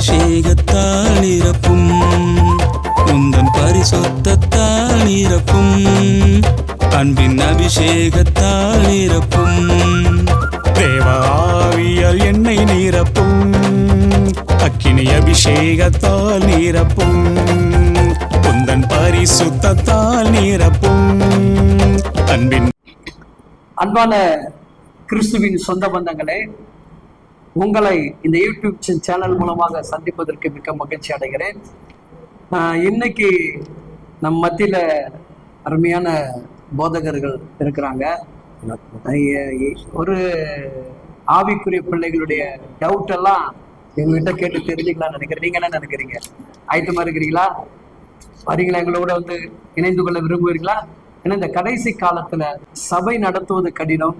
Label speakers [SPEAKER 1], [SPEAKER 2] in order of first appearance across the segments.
[SPEAKER 1] அபிஷேகத்தால் நிரப்பும். உந்தன் பரிசுத்தத்தால் நிரப்பும். அன்பின் அபிஷேகத்தால் நிரப்பும். தேவாவியல் என்னை நிரப்பும். அக்கினி அபிஷேகத்தால் நிரப்பும். உந்தன் பரிசுத்தத்தால் நிரப்பும். அன்பின்
[SPEAKER 2] அன்பான கிறிஸ்துவின் சொந்த பந்தங்களே உங்களை இந்த யூடியூப் சேனல் மூலமாக சந்திப்பதற்கு மிக்க மகிழ்ச்சி அடைகிறேன். ஆஹ் இன்னைக்கு நம் மத்தியில அருமையான போதகர்கள் இருக்கிறாங்க. ஒரு ஆவிக்குரிய பிள்ளைகளுடைய டவுட் எல்லாம் எங்ககிட்ட கேட்டு தெரிஞ்சுக்கலாம்னு நினைக்கிறேன். நீங்க என்ன நினைக்கிறீங்க? ஆயத்தமா இருக்கிறீங்களா? வரீங்களா? எங்களோட வந்து இணைந்து கொள்ள விரும்புவீர்களா? ஏன்னா இந்த கடைசி காலத்துல சபை நடத்துவது கடினம்.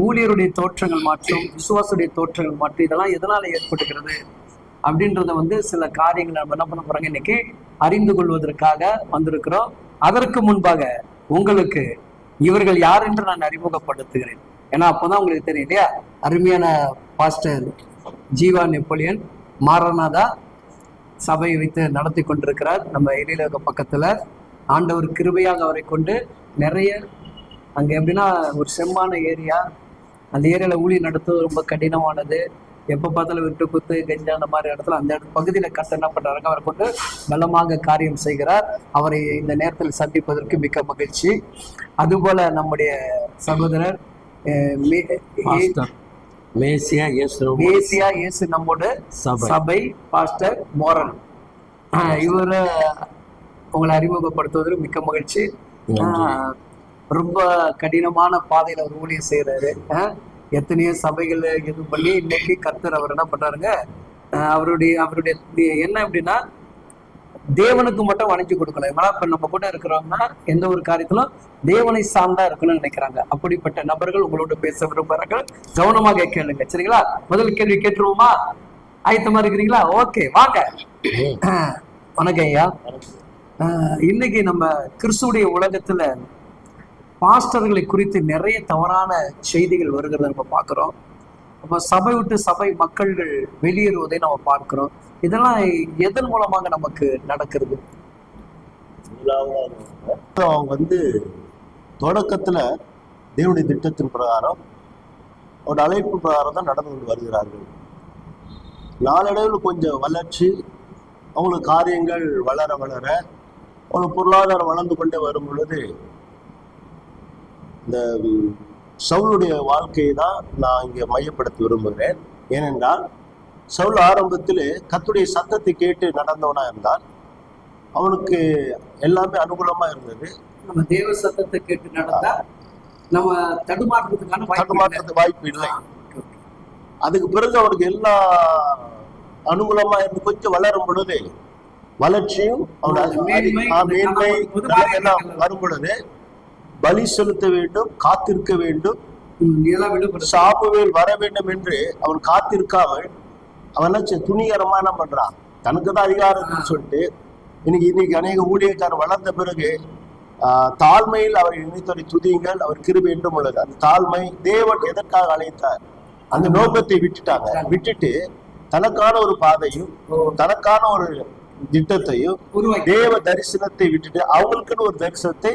[SPEAKER 2] ஊழியருடைய தோற்றங்கள் மாற்றம் விசுவாசுடைய தோற்றங்கள் மாற்றம் இதெல்லாம் எதனால ஏற்பட்டுகிறது அப்படின்றத வந்து சில காரியங்கள் நம்ம என்ன பண்ண போறாங்க? இன்னைக்கு அறிந்து கொள்வதற்காக வந்திருக்கிறோம். அதற்கு முன்பாக உங்களுக்கு இவர்கள் யார் என்று நான் அறிமுகப்படுத்துகிறேன். ஏன்னா அப்போதான் உங்களுக்கு தெரியும் இல்லையா? அருமையான பாஸ்டர் ஜீவா நெப்போலியன் மாரநாதா சபையை வைத்து நடத்தி கொண்டிருக்கிறார். நம்ம இடையிலக பக்கத்துல. ஆண்டவர் கிருபையாக அவரை கொண்டு நிறைய அங்க எப்படின்னா ஒரு செம்மான ஏரியா அந்த ஏரியால ஊழியர் நடத்துவது ரொம்ப கடினமானது. எப்ப பார்த்தாலும் விட்டு குத்து கெஞ்சா அந்த மாதிரி இடத்துல அந்த பகுதியில கத்த என்ன பண்றாங்க அவரை கொண்டு பலமாக காரியம் செய்கிறார். அவரை இந்த நேரத்தில் சந்திப்பதற்கு மிக்க மகிழ்ச்சி. அதுபோல நம்முடைய சகோதரர்
[SPEAKER 3] மேசியா இயேசுவும்
[SPEAKER 2] ஏசியா இயேசு நம்மோட
[SPEAKER 3] சபை.
[SPEAKER 2] Pastor Moran. இவரை உங்களை அறிமுகப்படுத்துவதில் மிக்க மகிழ்ச்சி. ஆஹ் ரொம்ப கடினமான பாதையில அவர் ஊழியம் செய்யறாரு எத்தனையோ சபைகள் இது பண்ணி இன்னைக்கு கர்த்தர் அவர் என்ன பண்றாருங்க? அவருடைய அவருடைய என்ன அப்படின்னா தேவனுக்கு மட்டும் வணங்கி கொடுக்கல. ஏன்னா இப்ப நம்ம கூட இருக்கிறோம்னா எந்த ஒரு காரியத்திலும் தேவனை சார்ந்தா இருக்கணும்னு நினைக்கிறாங்க. அப்படிப்பட்ட நபர்கள் உங்களோட பேச விரும்புகிறார்கள் கவனமாக கேளுங்க. சரிங்களா? முதல் கேள்வி கேட்டுருவோமா? ஆயத்தமா இருக்கிறீங்களா? ஓகே வாங்க. வணக்கம் ஐயா. இன்னைக்கு நம்ம கிறிஸ்துடைய உலகத்துல பாஸ்டர்களை குறித்து நிறைய தவறான செய்திகள் வருகிறத நம்ம பார்க்குறோம். அப்போ சபை விட்டு சபை மக்கள்கள் வெளியேறுவதை நம்ம பார்க்கிறோம். இதெல்லாம் எதன் மூலமாக நமக்கு நடக்கிறது?
[SPEAKER 4] அவங்க வந்து தொடக்கத்தில் தேவனுடைய திட்டத்தின் பிரகாரம் ஒரு அழைப்பு பிரகாரம் தான் நடந்து கொண்டு வருகிறார்கள். நாளடைவில் கொஞ்சம் வளர்ச்சி அவங்களுக்கு காரியங்கள் வளர வளர அவங்களுக்கு பொருளாதாரம் வளர்ந்து கொண்டே வரும் பொழுது இந்த ம், சவுலுடைய வாழ்க்கையை தான் நான் இங்கே மையப்படுத்த விரும்புகிறேன் ஏனென்றால் சவுல் ஆரம்பத்தில் கத்துடைய சத்தத்தை கேட்டு நடந்தவனா இருந்தால் அவனுக்கு எல்லாமே அனுகூலமா இருந்தது
[SPEAKER 2] நம்ம தேவ சத்தத்தை கேட்டு நடந்தா நம்ம தடுமாற்றத்துக்கான வாய்ப்பு இல்லை.
[SPEAKER 4] தடுமாற்றத்துக்கு வாய்ப்பு இல்லை. அதுக்கு பிறகு அவனுக்கு எல்லா அனுகூலமா இருந்து கொஞ்சம் வளரும் பொழுது வளர்ச்சியும் அவனுடைய
[SPEAKER 2] மேன்மை,
[SPEAKER 4] எல்லாம். வரும் பொழுது பலி செலுத்த வேண்டும் காத்திருக்க வேண்டும். சாமுவேல் வர வேண்டும் என்று அவன் காத்திருக்காமல் அவன் துணிகரமா என்ன பண்றான்? தனக்கு தான் அதிகாரம் சொல்லிட்டு இன்னைக்கு இன்னைக்கு அநேக ஊழியக்காரர் வளர்ந்த பிறகு தாழ்மையில் அவரை நினைத்தொரு துதியுங்கள் அவர் கிருபை என்றும் உள்ளது. அந்த தாழ்மை தேவன் எதற்காக அழைத்தார்? அந்த நோக்கத்தை விட்டுட்டாங்க. விட்டுட்டு தனக்கான ஒரு பாதையும் தனக்கான ஒரு திட்டத்தையும் தேவ தரிசனத்தை விட்டுட்டு அவங்களுக்குன்னு ஒரு தரிசனத்தை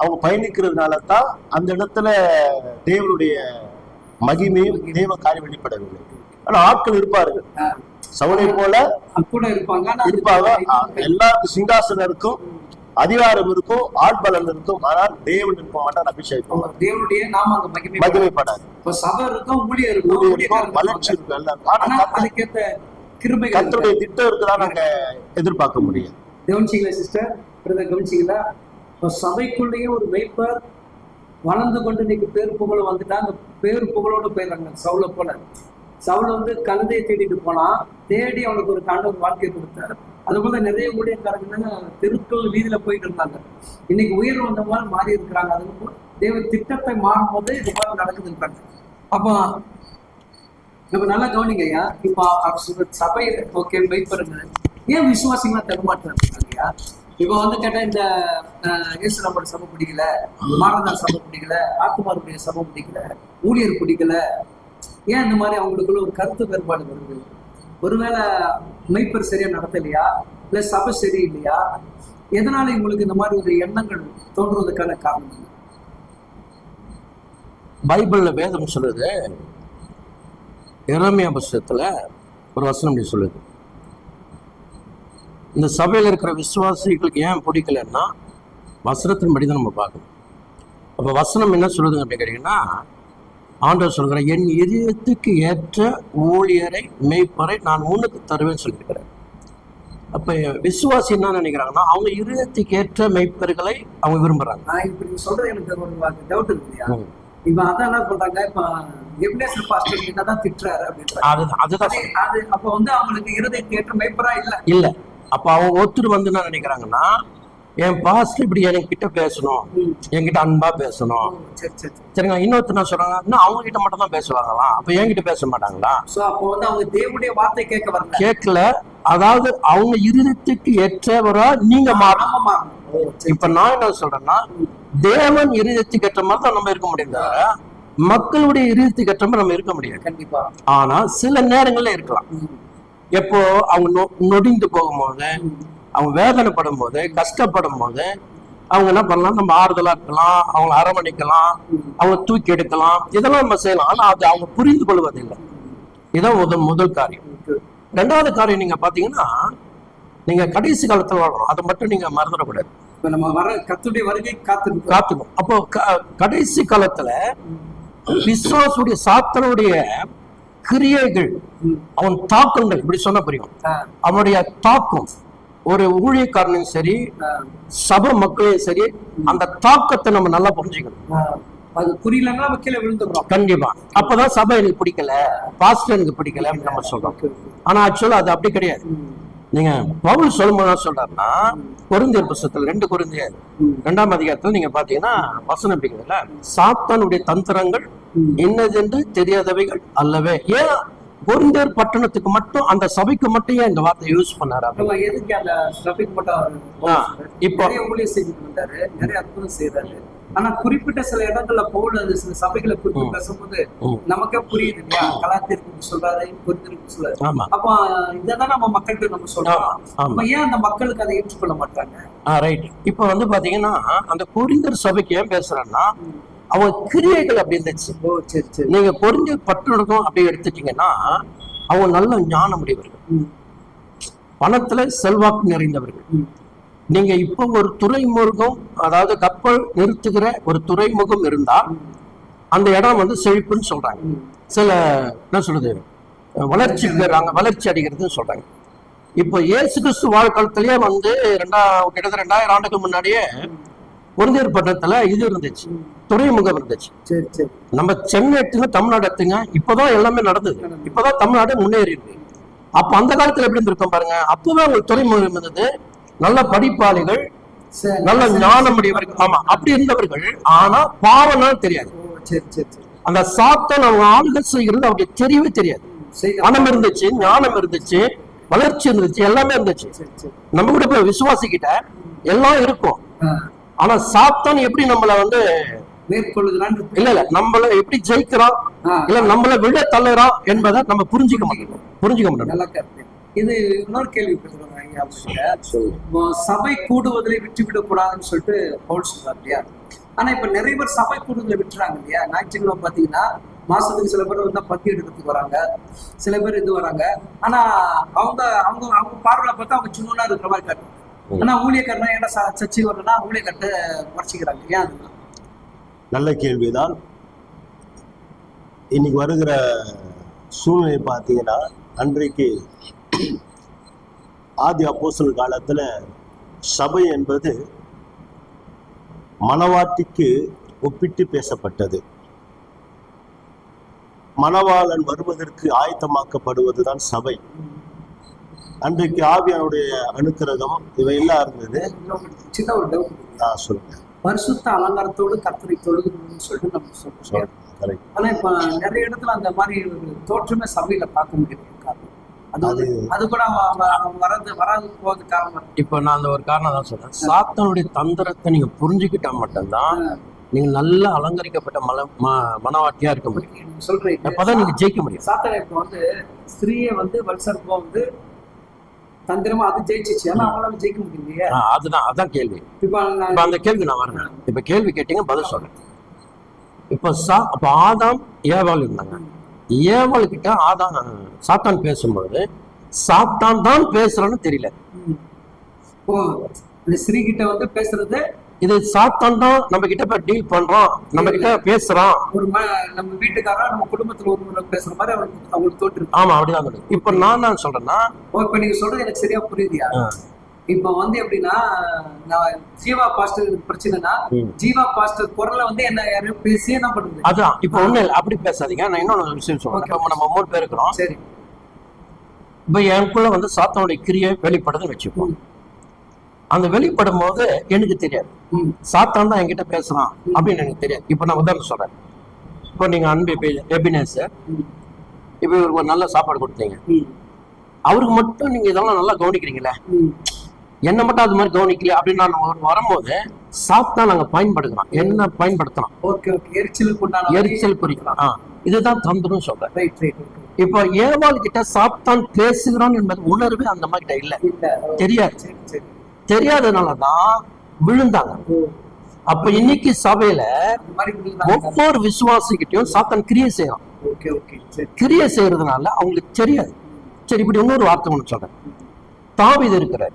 [SPEAKER 4] அவங்க பயணிக்கிறதுனால தான் அந்த இடத்துல தேவனுடைய மகிமையும் தேவ காரியம் வெளிப்படவில்லை. ஆனா ஆட்கள் இருப்பார்கள். சவுளை போல
[SPEAKER 2] கூட இருப்பாங்க.
[SPEAKER 4] இருப்பாங்க. எல்லாருக்கும் சிங்காசனம் இருக்கும் அதிகாரம் இருக்கும் ஆட்பலன் இருக்கும். ஆனால் தேவன் இருக்க மாட்டார் அபிஷேகம்
[SPEAKER 2] தேவனுடைய நாம அங்க மகிமை
[SPEAKER 4] மகிமைப்படாது.
[SPEAKER 2] இப்ப சபை இருக்கும் ஊழியர் இருக்கும்
[SPEAKER 4] இருக்கும், வளர்ச்சி. இருக்கும் எல்லாம் ஆனா
[SPEAKER 2] அதுக்கேத்த கிருபைகள்
[SPEAKER 4] கர்த்தருடைய திட்டம் இருக்குதான் நாங்க எதிர்பார்க்க முடியும்
[SPEAKER 2] கவனிச்சிங்களா சிஸ்டர்? கவனிச்சிங்களா? இப்போ சபைக்குள்ளேயே ஒரு மெய்ப்பர் வளர்ந்து கொண்டு இன்னைக்கு பேர் புகழ வந்துட்டாங்க. பேர் புகழோட போயிடுறாங்க. சவுளை போல. சவுளை வந்து கழுதையை தேடிட்டு போனான் தேடி அவனுக்கு ஒரு காண்டவர் வாழ்க்கை கொடுத்தாரு. அது போல நிறைய ஊழியக்காரங்க தெருக்கள் வீதியில போயிட்டு இருந்தாங்க. இன்னைக்கு உயிர் வந்த மாதிரி மாறி இருக்கிறாங்க. அது தேவ திட்டத்தை மாறும் போது இது மாதிரி நடக்குதுன்றாங்க அப்போ நம்ம நல்லா கவனிங்க ஐயா. இப்போ சபை ஓகே மெய்ப்பருங்க ஏன் விசுவாசிங்களா தரமாட்டாங்க ஐயா? இப்போ வந்து கேட்டா இந்த அஹ், சபை பிடிக்கல மாரதார் சபை பிடிக்கல ஆத்துமாருடைய சபை பிடிக்கல ஊழியர் பிடிக்கல. ஏன் இந்த மாதிரி அவங்களுக்குள்ள ஒரு கருத்து வேறுபாடு வருது? ஒருவேளை மெய்ப்பர் சரியா நடத்தலையா? இல்ல சபை சரியில்லையா? எதனால இவங்களுக்கு இந்த மாதிரி ஒரு எண்ணங்கள் தோன்றுவதற்கான காரணம்
[SPEAKER 3] பைபிள்ல வேதம் சொல்லுது. இறமையா புஸ்தகத்துல ஒரு வசனம் சொல்லுது. இந்த சபையில் இருக்கிற விசுவாசிகளுக்கு ஏன் பிடிக்கலன்னா வசனத்தின்படி தான் நம்ம பார்க்கணும். அப்போ வசனம் என்ன சொல்லுதுங்க அப்படின்னு கேட்டீங்கன்னா ஆண்டவர் சொல்கிற என் இதயத்துக்கு ஏற்ற ஊழியரை மெய்ப்பரை நான் உனக்கு தருவேன்னு சொல்லியிருக்கிறேன் அப்போ விசுவாசி என்ன நினைக்கிறாங்கன்னா அவங்க இதயத்துக்கு ஏற்ற மெய்ப்பர்களை அவங்க விரும்புகிறாங்க
[SPEAKER 2] நான் இப்ப நீங்க சொல்றது எனக்கு ஒரு டவுட் இருக்கு. இப்ப அதான் என்ன பண்றாங்க இப்ப எபினேசர் பாஸ்டர் என்னதான் திட்டுறாரு அப்படின்றாங்க
[SPEAKER 3] அதுதான் அதுதான்
[SPEAKER 2] அது அப்ப வந்து அவங்களுக்கு இருதயத்தை ஏற்ற மெய்ப்பரா இல்ல?
[SPEAKER 3] இல்ல. அப்ப அவங்க ஒருத்தர் வந்து என்ன நினைக்கிறாங்கன்னா என் பாஸ்டர் இப்படி என்கிட்ட பேசணும். என்கிட்ட அன்பா பேசணும். சரிங்க இன்னொருத்தர் என்ன சொல்றாங்க இன்னும் அவங்க கிட்ட மட்டும் தான் பேசுவாங்களாம் அப்ப என்கிட்ட பேச மாட்டாங்களா?
[SPEAKER 2] அப்போ வந்து அவங்க தேவனுடைய வார்த்தை கேட்க வரல.
[SPEAKER 3] கேட்கல. அதாவது அவங்க இருதயத்துக்கு ஏற்றவரா நீங்க மாறணும். இப்ப நான் என்ன சொல்றேன்னா தேவன் இருதயத்துக்கு ஏற்ற மாதிரி தான் நம்ம இருக்க முடியும் மக்களுடைய இருதயத்துக்கு ஏற்ற மாதிரி நம்ம இருக்க முடியாது.
[SPEAKER 2] கண்டிப்பா.
[SPEAKER 3] ஆனா சில நேரங்கள்ல இருக்கலாம். எப்போ அவங்க நொ- நொடிந்து போகும்போது. அவங்க வேதனைப்படும் போது கஷ்டப்படும் போது அவங்க என்ன பண்ணலாம்? நம்ம ஆறுதலா இருக்கலாம் அவங்கள அரவணைக்கலாம் அவங்க தூக்கி எடுக்கலாம் இதெல்லாம் நம்ம செய்யலாம். ஆனா அது அவங்க புரிந்து கொள்வதில்லை. இதான் முதல் முதல் காரியம். ரெண்டாவது காரியம் நீங்க பாத்தீங்கன்னா நீங்க கடைசி காலத்துல வாழணும். அதை மட்டும் நீங்க மறந்துடக்கூடாது.
[SPEAKER 2] நம்ம வர கத்துடைய வருகை காத்திருக்கோம்.
[SPEAKER 3] காத்துக்கும். அப்போ க- கடைசி காலத்துல விசுவாசுடைய சாத்தனுடைய கிரியைகள். அவன் தாக்கங்கள் இப்படி சொன்ன புரியும் அவனுடைய தாக்கம் ஒரு ஊழியக்காரனையும் சரி சபை மக்களையும் சரி அந்த தாக்கத்தை நம்ம நல்லா புரிஞ்சுக்கணும்.
[SPEAKER 2] அது புரியலன்னா நம்ம கீழே விழுந்துடுறோம்
[SPEAKER 3] கண்டிப்பா அப்பதான் சபை எனக்கு பிடிக்கல பாஸ்டர் எனக்கு பிடிக்கல அப்படின்னு நம்ம சொல்றோம். ஆனா ஆக்சுவலா அது அப்படி கிடையாது. நீங்க பவுல் சொல்லும்போது சொல்றாருன்னா கொரிந்தியர் புஸ்தகத்துல ரெண்டு கொரிந்தியர். ரெண்டாம் அதிகாரத்துல நீங்க பாத்தீங்கன்னா வசனம் அப்படிங்கிறதுல சாத்தானுடைய தந்திரங்கள். என்னதென்று தெரியாதவைகள் அல்லவே ஏன் கொரிந்தியர் பட்டணத்துக்கு மட்டும் அந்த சபைக்கு மட்டும் ஏன் இந்த வார்த்தை யூஸ் பண்ணாரு?
[SPEAKER 2] நம்ம எதுக்கு அந்த ஸ்டபிக் மட்டும்
[SPEAKER 3] இப்போ
[SPEAKER 2] நிறைய ஊழியர் செஞ்சுட்டு வந்தாரு நிறைய அற்புதம் செய்யறாரு ஆனா குறிப்பிட்ட சில இடங்கள்ல பவுல் சில சபைகளை
[SPEAKER 3] ம்.
[SPEAKER 2] பேசும்போது. நமக்கே புரியுது இல்லையா கலாத்திற்கு சொல்றாரு குறித்திருக்கு சொல்றாரு.
[SPEAKER 3] ஆமா.
[SPEAKER 2] அப்ப இதான் நம்ம மக்கள்கிட்ட நம்ம சொல்றோம்.
[SPEAKER 3] ஆமா ஆமா.
[SPEAKER 2] அப்ப ஏன் அந்த மக்களுக்கு அதை ஏற்றுக்கொள்ள மாட்டாங்க?
[SPEAKER 3] ரைட் இப்போ வந்து பாத்தீங்கன்னா அந்த கொரிந்தர் சபைக்கு ஏன் பேசுறேன்னா அவங்க கிரியைகள் அப்படி இருந்துச்சு.
[SPEAKER 2] ஓ சரி சரி.
[SPEAKER 3] நீங்க பொறிஞ்ச பட்டணம் அப்படி எடுத்துட்டீங்கன்னா அவங்க நல்ல ஞானம் உடையவர்கள். பணத்துல செல்வாக்கு நிறைந்தவர்கள். நீங்க இப்போ ஒரு துறைமுகம் அதாவது கப்பல் நிறுத்துகிற ஒரு துறைமுகம் இருந்தால் அந்த இடம் வந்து செழிப்புன்னு சொல்றாங்க. சில என்ன சொல்றது வளர்ச்சிக்கு நாங்க வளர்ச்சி அடைகிறதுன்னு சொல்றாங்க. இப்போ இயேசு கிறிஸ்து வாழ்க்காலத்திலேயே வந்து ரெண்டா கிட்டத்தட்ட ரெண்டாயிரம் ஆண்டுக்கு முன்னாடியே பொருந்தியர் பட்டணத்துல இது இருந்துச்சு. துறைமுகம் இருந்துச்சு.
[SPEAKER 2] சரி சரி.
[SPEAKER 3] நம்ம சென்னை எடுத்துங்க தமிழ்நாடு எடுத்துங்க இப்பதான் எல்லாமே நடந்தது. இப்பதான் தமிழ்நாடு முன்னேறி இருக்கு. அப்ப அந்த காலத்துல எப்படி இருந்திருக்கும் பாருங்க அப்பவே உங்களுக்கு துறைமுகம் இருந்தது. நல்ல படிப்பாளிகள் நல்ல ஞானமுடையவர்கள் ஆமா அப்படி இருந்தவர்கள் ஆனா பாவம்னா தெரியாது.
[SPEAKER 2] சரி சரி சரி.
[SPEAKER 3] அந்த சாத்தன் அவங்க ஆளுகள் செய்கிறது அவங்களுக்கு தெரியவே தெரியாது. பணம் இருந்துச்சு ஞானம் இருந்துச்சு வளர்ச்சி இருந்துச்சு எல்லாமே இருந்துச்சு. நம்ம கூட போய் விசுவாசிக்கிட்ட எல்லாம் இருக்கும். ஆனா சாத்தான் எப்படி நம்மள வந்து
[SPEAKER 2] மேற்கொள்ளுகிறான்னு
[SPEAKER 3] இல்ல இல்ல நம்மள எப்படி ஜெயிக்கிறான்?
[SPEAKER 2] ஆ.
[SPEAKER 3] இல்ல நம்மள விட தள்ளுறான் என்பதை நம்ம புரிஞ்சுக்க மாட்டோம். புரிஞ்சுக்க மாட்டோம்.
[SPEAKER 2] நல்ல கருத்து. இது இன்னொரு கேள்வி சபை கூடுவதிலே விட்டுவிடக் கூடாதுன்னு சொல்லிட்டு பவுல் சொல்றாரு இல்லையா? ஆனா இப்ப நிறைய பேர் சபை கூடுதலை விட்டுறாங்க இல்லையா? ஞாயிற்றுக்கிழமை பாத்தீங்கன்னா மாசத்துக்கு சில பேர் வந்து பத்தி எடுக்கிறதுக்கு வராங்க. சில பேர் இது வராங்க. ஆனா அவங்க அவங்க அவங்க பார்வையில பார்த்தா அவங்க சும்மா இருக்கிற மாதிரி காட்டும் ஆனா ஊழியக்காரனா ஏன்னா சர்ச்சை வரலன்னா ஊழியக்கட்டை குறைச்சிக்கிறாங்க ஏன் அதுதான்
[SPEAKER 4] நல்ல கேள்விதான். இன்னைக்கு வருகிற சூழ்நிலை பார்த்தீங்கன்னா அன்றைக்கு ஆதி அப்போஸ்தலர் காலத்துல சபை என்பது மணவாட்டிக்கு ஒப்பிட்டு பேசப்பட்டது. மணவாளன் வருவதற்கு ஆயத்தமாக்கப்படுவதுதான் சபை. அன்றைக்கு ஆவியானுடைய அனுக்கிரகம் இவையெல்லாம் இருந்தது.
[SPEAKER 2] சின்ன ஒரு டவுட்
[SPEAKER 4] நான் சொல்லுங்க.
[SPEAKER 2] பரிசுத்த அலங்காரத்தோடு கர்த்தரை தொழுகணும்னு சொல்லிட்டு நம்ம சொல்றோம். ஆனா இப்ப நிறைய இடத்துல அந்த மாதிரி தோற்றமே சபையில பார்க்க முடியாது அது கூட வராது போகிறது காரணம்.
[SPEAKER 3] இப்போ நான் அந்த ஒரு காரணம் தான் சொல்றேன். சாத்தானுடைய தந்திரத்தை நீங்க புரிஞ்சுக்கிட்டா மட்டும்தான் நீங்க நல்லா அலங்கரிக்கப்பட்ட மல ம- மனவாட்டியா இருக்க முடியும்.
[SPEAKER 2] சொல்றீங்க.
[SPEAKER 3] அப்பதான் நீங்க ஜெயிக்க முடியும்.
[SPEAKER 2] சாத்தனை இப்போ வந்து ஸ்திரீயை வந்து வல்சர்ப்பம் வந்து தந்திரமா அது ஜெயிச்சிச்சு. ஆனா அவங்களால ஜெயிக்க முடியலையே.
[SPEAKER 3] அதுதான் அதான் கேள்வி.
[SPEAKER 2] இப்ப
[SPEAKER 3] அந்த கேள்வி நான் வரேன் இப்ப கேள்வி கேட்டீங்க பதில் சொல்றேன். இப்ப சா அப்ப ஆதாம் ஏவாள் இருந்தாங்க. ஏவாள் கிட்ட ஆதாம் சாத்தான் பேசும்பொழுது சாத்தான் தான் பேசுறான்னு தெரியல.
[SPEAKER 2] ஓ இந்த ஸ்ரீ கிட்ட வந்து பேசுறது
[SPEAKER 3] இது சாத்தான் தான் நம்ம கிட்ட இப்ப டீல் பண்றோம் நம்ம கிட்ட பேசுறான்
[SPEAKER 2] ஒரு நம்ம வீட்டுக்காரா நம்ம குடும்பத்துல ஒரு பேசுற மாதிரி அவங்களுக்கு அவங்களுக்கு தோற்று
[SPEAKER 3] ஆமா அப்படிதான். இப்ப நான் என்ன சொல்றேன்னா
[SPEAKER 2] இப்ப நீங்க சொல்றது எனக்கு சரியா புரியுதியா. இப்ப வந்து எப்படின்னா நான் ஜீவா பாஸ்டர் பிரச்சனைனா. ஜீவா பாஸ்டர் குரல்ல வந்து என்ன யாரையும் பேசி என்ன பண்றது
[SPEAKER 3] அதான் இப்ப ஒண்ணு அப்படி பேசாதீங்க நான் இன்னொன்னு விஷயம் சொல்றேன். இப்ப நம்ம மூணு பேர் இருக்கிறோம்
[SPEAKER 2] சரி
[SPEAKER 3] இப்ப எனக்குள்ள வந்து சாத்தானுடைய கிரியை வெளிப்படுதுன்னு வச்சுப்போம். அந்த வெளிப்படும் போது எனக்கு தெரியாது. சாத்தான் தான் என்கிட்ட பேசுறான் அப்படின்னு எனக்கு தெரியாது இப்ப நான் உதாரணம் சொல்றேன் இப்போ நீங்க அன்பு
[SPEAKER 2] ம்.
[SPEAKER 3] இப்ப இவருக்கு ஒரு நல்ல சாப்பாடு கொடுத்தீங்க. அவருக்கு மட்டும் நீங்க இதெல்லாம் நல்லா கவனிக்கிறீங்களே. என்ன மட்டும் அது மாதிரி கவனிக்கல அப்படின்னு நான் வரும்போது சாத்தான் நாங்க பயன்படுத்துறோம் என்ன பயன்படுத்துறோம்
[SPEAKER 2] ஓகே ஓகே. எரிச்சலுக்கு
[SPEAKER 3] எரிச்சல் குறிக்கலாம் இதுதான் தந்திரம் சொல்றேன்.
[SPEAKER 2] ரைட் ரைட்
[SPEAKER 3] இப்போ ஏவாள் கிட்ட சாத்தான் பேசுகிறான் என்பது உணர்வே அந்த மாதிரி கிட்ட இல்ல. தெரியாது. தெரியாதனாலதான் விழுந்தாங்க. அப்ப இன்னைக்கு சபையில. ஒவ்வொரு விசுவாசிகிட்டையும் சாத்தான் கிரியை செய்யறான்.
[SPEAKER 2] Okay okay. சரி.
[SPEAKER 3] கிரியை செய்யறதுனால அவங்களுக்கு தெரியாது. சரி இப்படி இன்னொரு வார்த்தை ஒன்று சொல்றேன். தாவீது இருக்கிறார்.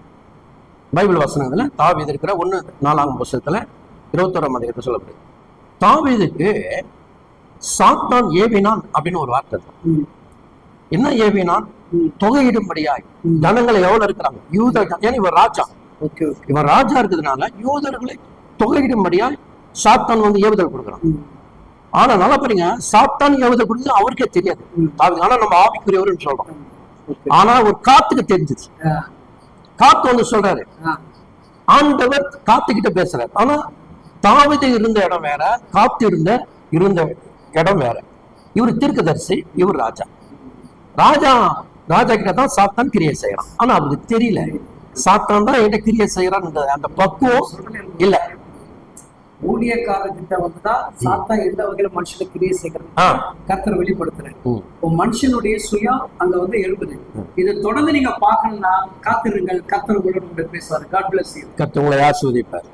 [SPEAKER 3] பைபிள் வசனத்துல தாவீது இருக்கிற ஒண்ணு நாலாம் புஸ்தகத்துல இருபத்தோராம் அதிகத்தை சொல்லப்படுது. தாவீதுக்கு சாத்தான் ஏவினான் அப்படின்னு ஒரு வார்த்தை. என்ன ஏவினான். தொகையிடும்படியாய். ஜனங்கள் எவ்வளவு இருக்கிறாங்க? யூத ஏன்னா இவர் ராஜா. இவன் ராஜா இருக்கிறதுனால யூதர்களை தொகையிடும்படியாய் சாத்தான் வந்து ஏவுதல் கொடுக்குறான். ஆனா நல்லா பாருங்க சாத்தான் ஏவுதல் கொடுத்து அவருக்கே தெரியாது. ஆனா நம்ம ஆவிக்குரியவர்னு சொல்றோம். ஆனா ஒரு காத்துக்கு தெரிஞ்சிச்சு காத்து ஒண்ணு சொல்றாரு. ஆண்டவர் காத்துக்கிட்ட பேசுறாரு. ஆனா தாவீது இருந்த இடம் வேற காத்து இருந்த இருந்த இடம் வேற. இவர் தீர்க்கதரிசி இவர் ராஜா. ராஜா ராஜா கிட்ட தான் சாத்தான் கிரியை செய்யறான். ஆனா அவருக்கு தெரியல. சாத்தான் தான் என்கிட்ட கிரியை செய்யறான். அந்த பக்குவம் இல்ல.
[SPEAKER 2] ஊழியக்காரர்கிட்ட வந்துதான் சாத்தா எந்த வகையில மனுஷனை கிரியை செய்கிறது
[SPEAKER 3] ம்.
[SPEAKER 2] இப்போ மனுஷனுடைய சுயம் அங்க வந்து எழுப்புது இதை தொடர்ந்து நீங்க பார்க்கணும்னா காத்திருங்கள். கர்த்தர் உங்களோட பேசுவாரு. காட் பிளஸ் யூ
[SPEAKER 3] கத்து உங்களை ஆஸ்வதிப்பார்